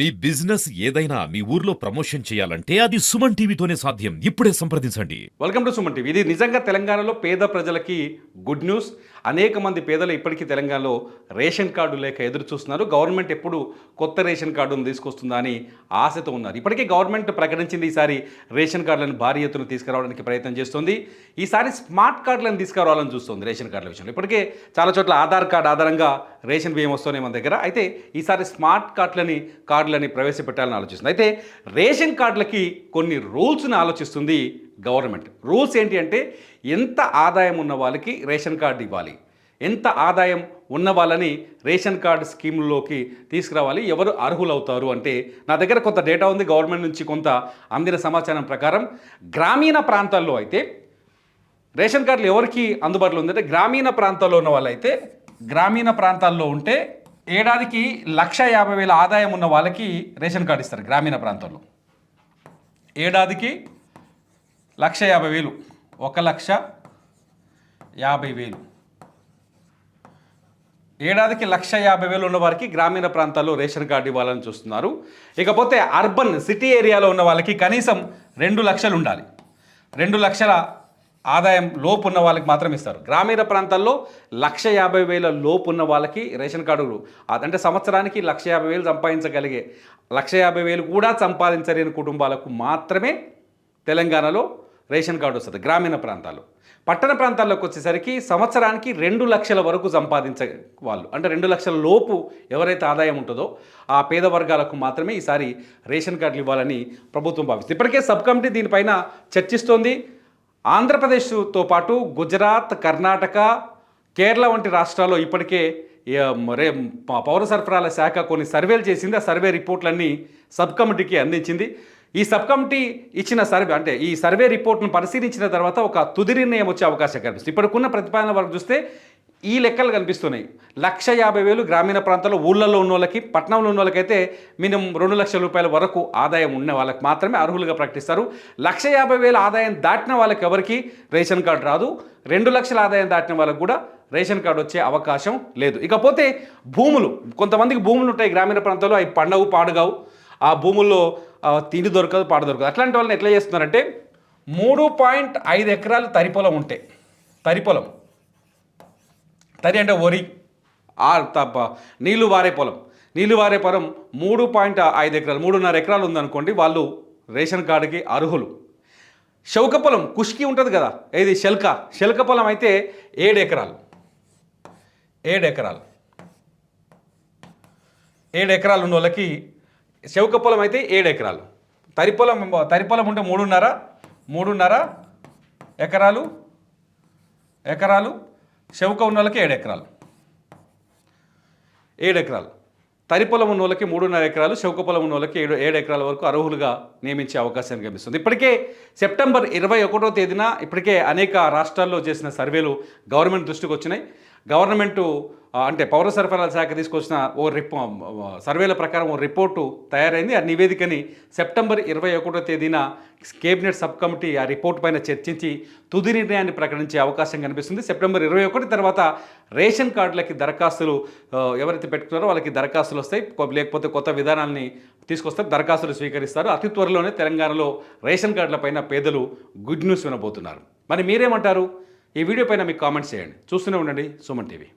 మీ business ఏదైనా మీ ఊర్లో promotion చేయాలంటే అది సుమన్ టీవీతోనే సాధ్యం. ఇప్పుడే సంప్రదించండి. Welcome to Suman TV. ఇది నిజంగా తెలంగాణలో పేద ప్రజలకి గుడ్ న్యూస్. అనేక మంది పేదలు ఇప్పటికీ తెలంగాణలో రేషన్ కార్డు లేక ఎదురు చూస్తున్నారు. గవర్నమెంట్ ఎప్పుడు కొత్త రేషన్ కార్డును తీసుకొస్తుందా అని ఆశతో ఉన్నారు. ఇప్పటికే గవర్నమెంట్ ప్రకటించింది ఈసారి రేషన్ కార్డులను భారీ ఎత్తున తీసుకురావడానికి ప్రయత్నం చేస్తుంది. ఈసారి స్మార్ట్ కార్డులను తీసుకురావాలని చూస్తుంది రేషన్ కార్డుల విషయంలో. ఇప్పటికే చాలా చోట్ల ఆధార్ కార్డు ఆధారంగా రేషన్ బియ్యం వస్తున్నాయి మన దగ్గర. అయితే ఈసారి స్మార్ట్ కార్డులని కార్డులని ప్రవేశపెట్టాలని ఆలోచిస్తుంది. అయితే రేషన్ కార్డులకి కొన్ని రూల్స్ని ఆలోచిస్తుంది గవర్నమెంట్. రూల్స్ ఏంటి అంటే ఎంత ఆదాయం ఉన్న వాళ్ళకి రేషన్ కార్డు ఇవ్వాలి. ఎంత ఆదాయం ఉన్న వాళ్ళని రేషన్ కార్డు స్కీమ్లోకి తీసుకురావాలి. ఎవరు అర్హులవుతారు అంటే నా దగ్గర కొంత డేటా ఉంది గవర్నమెంట్ నుంచి కొంత అందిన సమాచారం ప్రకారం గ్రామీణ ప్రాంతాల్లో అయితే రేషన్ కార్డులు ఎవరికి అందుబాటులో ఉందంటే గ్రామీణ ప్రాంతాల్లో ఉన్న వాళ్ళైతే గ్రామీణ ప్రాంతాల్లో ఉంటే ఏడాదికి లక్ష యాభై వేల ఆదాయం ఉన్న వాళ్ళకి రేషన్ కార్డు ఇస్తారు గ్రామీణ ప్రాంతాల్లో. ఏడాదికి లక్ష యాభై వేలు. ఒక లక్ష యాభై వేలు. ఏడాదికి లక్ష యాభై వేలు ఉన్న వారికి గ్రామీణ ప్రాంతాల్లో రేషన్ కార్డు ఇవ్వాలని చూస్తున్నారు. ఇకపోతే అర్బన్ సిటీ ఏరియాలో ఉన్న వాళ్ళకి కనీసం రెండు లక్షలు ఉండాలి. రెండు లక్షల ఆదాయం లోపు ఉన్న వాళ్ళకి మాత్రం ఇస్తారు. గ్రామీణ ప్రాంతాల్లో లక్ష యాభై వేల లోపు ఉన్న వాళ్ళకి రేషన్ కార్డు అంటే సంవత్సరానికి లక్ష యాభై వేలు సంపాదించగలిగే లక్ష యాభై వేలు కూడా సంపాదించలేని కుటుంబాలకు మాత్రమే తెలంగాణలో రేషన్ కార్డు వస్తుంది గ్రామీణ ప్రాంతాలు. పట్టణ ప్రాంతాల్లోకి వచ్చేసరికి సంవత్సరానికి రెండు లక్షల వరకు సంపాదించే వాళ్ళు. అంటే రెండు లక్షల లోపు ఎవరైతే ఆదాయం ఉంటుందో ఆ పేద వర్గాలకు మాత్రమే ఈసారి రేషన్ కార్డులు ఇవ్వాలని ప్రభుత్వం భావిస్తుంది. ఇప్పటికే సబ్ కమిటీ దీనిపైన చర్చిస్తోంది. ఆంధ్రప్రదేశ్తో పాటు గుజరాత్ కర్ణాటక కేరళ వంటి రాష్ట్రాల్లో ఇప్పటికే రే పౌర సరఫరాల శాఖ కొన్ని సర్వేలు చేసింది. ఆ సర్వే రిపోర్ట్లన్నీ సబ్ కమిటీకి అందించింది. ఈ సబ్ కమిటీ ఇచ్చిన సర్వే అంటే ఈ సర్వే రిపోర్ట్ను పరిశీలించిన తర్వాత ఒక తుది నిర్ణయం వచ్చే అవకాశం కనిపిస్తుంది. ఇప్పటికున్న ప్రతిపాదన వరకు చూస్తే ఈ లెక్కలు కనిపిస్తున్నాయి. లక్ష యాభై వేలు గ్రామీణ ప్రాంతాల్లో ఊళ్ళల్లో ఉన్న వాళ్ళకి పట్టణంలో ఉన్న వాళ్ళకైతే మినిమం రెండు లక్షల రూపాయల వరకు ఆదాయం ఉన్న వాళ్ళకి మాత్రమే అర్హులుగా ప్రకటిస్తారు. లక్ష యాభై వేల ఆదాయం దాటిన వాళ్ళకి ఎవరికి? రేషన్ కార్డు రాదు. రెండు లక్షల ఆదాయం దాటిన వాళ్ళకి కూడా రేషన్ కార్డు వచ్చే అవకాశం లేదు. ఇకపోతే భూములు కొంతమందికి భూములు ఉంటాయి గ్రామీణ ప్రాంతాల్లో అవి పండవు పాడుగావు. ఆ భూముల్లో తిండి దొరకదు పాడు దొరకదు. అట్లాంటి వాళ్ళని ఎట్లా చేస్తున్నారంటే మూడు పాయింట్ ఐదు ఎకరాలు తరి పొలం ఉంటే తరి పొలం. తరి అంటే వరి తప్ప నీళ్ళు వారే పొలం. నీళ్ళు వారే పొలం మూడు పాయింట్ ఐదు ఎకరాలు మూడున్నర ఎకరాలు ఉందనుకోండి వాళ్ళు రేషన్ కార్డుకి అర్హులు. శౌక పొలం కుష్కి ఉంటుంది కదా ఏది? శల్క శల్క పొలం అయితే ఏడు ఎకరాలు. ఏడు ఎకరాలు. ఏడు ఎకరాలు ఉన్న వాళ్ళకి చౌక పొలం అయితే ఏడు ఎకరాలు తరి పొలం తరి పొలం ఉంటే మూడున్నర మూడున్నర ఎకరాలు ఎకరాలు చౌక ఉన్న వాళ్ళకి ఏడు ఎకరాలు ఏడు ఎకరాలు తరి పొలం ఉన్న వాళ్ళకి మూడున్నర ఎకరాలు చౌక పొలం ఉన్న వాళ్ళకి ఏడు ఏడు ఎకరాల వరకు అర్హులుగా నియమించే అవకాశం కనిపిస్తుంది ఇప్పటికే సెప్టెంబర్ ఇరవై ఒకటో తేదీన ఇప్పటికే అనేక రాష్ట్రాల్లో చేసిన సర్వేలు గవర్నమెంట్ దృష్టికి వచ్చినాయి గవర్నమెంటు అంటే పౌర సరఫరాల శాఖ తీసుకొచ్చిన ఓ రిపో సర్వేల ప్రకారం ఓ రిపోర్టు తయారైంది. ఆ నివేదికని సెప్టెంబర్ ఇరవై ఒకటో తేదీన కేబినెట్ సబ్ కమిటీ ఆ రిపోర్ట్ పైన చర్చించి తుది నిర్ణయాన్ని ప్రకటించే అవకాశం కనిపిస్తుంది. సెప్టెంబర్ ఇరవై ఒకటి తర్వాత రేషన్ కార్డులకి దరఖాస్తులు ఎవరైతే పెట్టుకున్నారో వాళ్ళకి దరఖాస్తులు వస్తాయి. లేకపోతే కొత్త విధానాన్ని తీసుకొస్తారు. దరఖాస్తులు స్వీకరిస్తారు. అతి త్వరలోనే తెలంగాణలో రేషన్ కార్డులపైన పేదలు గుడ్ న్యూస్ వినబోతున్నారు. మరి మీరేమంటారు? ఈ వీడియో పైన మీకు కామెంట్స్ చేయండి. చూస్తూనే ఉండండి సుమన్ టీవీ.